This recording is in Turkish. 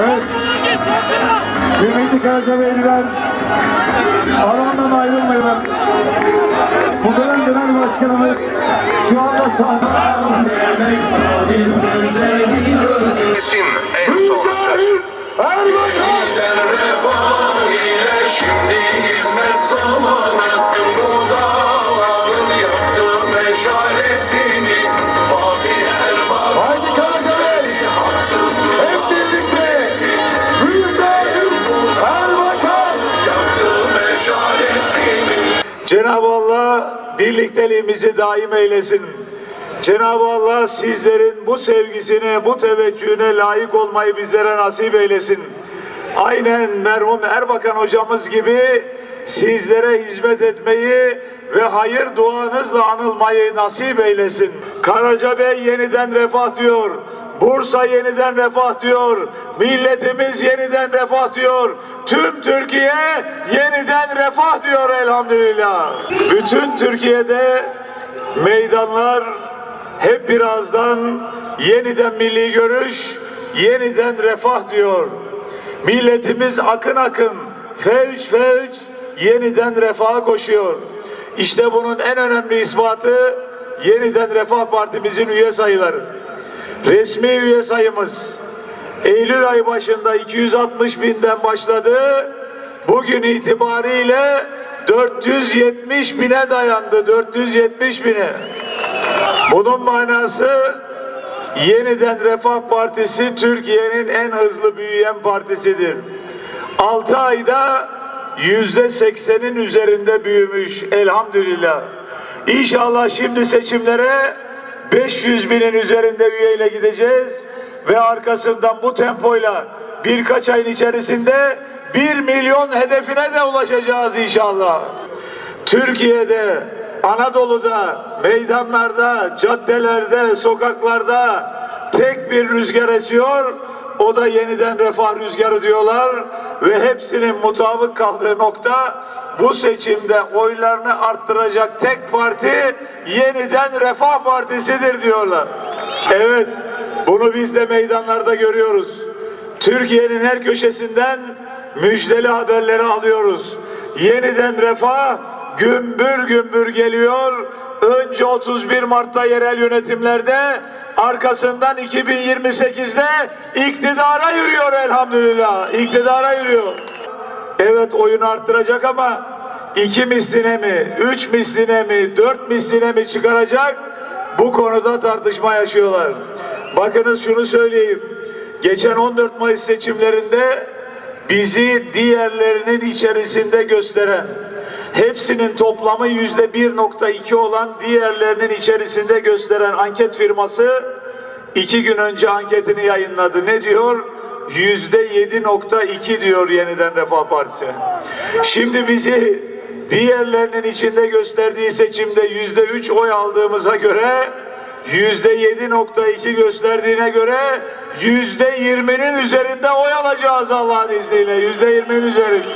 Evet. Kıymetli Karacabeyliler, alandan ayrılmayalım. Muhterem Genel Başkanımız şu anda sahne... Cenab-ı Allah birlikteliğimizi daim eylesin. Cenab-ı Allah sizlerin bu sevgisine, bu teveccühüne layık olmayı bizlere nasip eylesin. Aynen merhum Erbakan hocamız gibi sizlere hizmet etmeyi ve hayır duanızla anılmayı nasip eylesin. Karacabey yeniden refah diyor. Bursa yeniden refah diyor. Milletimiz yeniden refah diyor. Tüm Türkiye yeniden refah diyor elhamdülillah. Bütün Türkiye'de meydanlar hep birazdan yeniden milli görüş, yeniden refah diyor. Milletimiz akın akın, fevç fevç yeniden refaha koşuyor. İşte bunun en önemli ispatı yeniden Refah Partimizin üye sayıları. Resmi üye sayımız Eylül ayı başında 260 binden başladı. Bugün itibariyle 470 bine dayandı. 470 bine. Bunun manası yeniden Refah Partisi Türkiye'nin en hızlı büyüyen partisidir. 6 ayda yüzde seksenin üzerinde büyümüş elhamdülillah. İnşallah şimdi seçimlere 500 binin üzerinde üyeyle gideceğiz ve arkasından bu tempoyla birkaç ayın içerisinde 1 milyon hedefine de ulaşacağız inşallah. Türkiye'de, Anadolu'da, meydanlarda, caddelerde, sokaklarda tek bir rüzgar esiyor. O da yeniden refah rüzgarı diyorlar ve hepsinin mutabık kaldığı nokta bu seçimde oylarını arttıracak tek parti yeniden Refah Partisi'dir diyorlar. Evet, bunu biz de meydanlarda görüyoruz. Türkiye'nin her köşesinden müjdeli haberleri alıyoruz. Yeniden refah gümbür gümbür geliyor. Önce 31 Mart'ta yerel yönetimlerde arkasından 2028'de iktidara yürüyor elhamdülillah. İktidara yürüyor. Evet oyunu arttıracak ama iki misline mi, üç misline mi, dört misline mi çıkaracak? Bu konuda tartışma yaşıyorlar. Bakınız şunu söyleyeyim. Geçen 14 Mayıs seçimlerinde bizi diğerlerinin içerisinde gösteren, hepsinin toplamı yüzde 1.2 olan diğerlerinin içerisinde gösteren anket firması iki gün önce anketini yayınladı. Ne diyor? Yüzde 7.2 diyor yeniden Refah Partisi. Şimdi bizi diğerlerinin içinde gösterdiği seçimde yüzde 3 oy aldığımıza göre yüzde 7.2 gösterdiğine göre yüzde 20'nin üzerinde oy alacağız Allah'ın izniyle. Yüzde 20'nin üzerinde.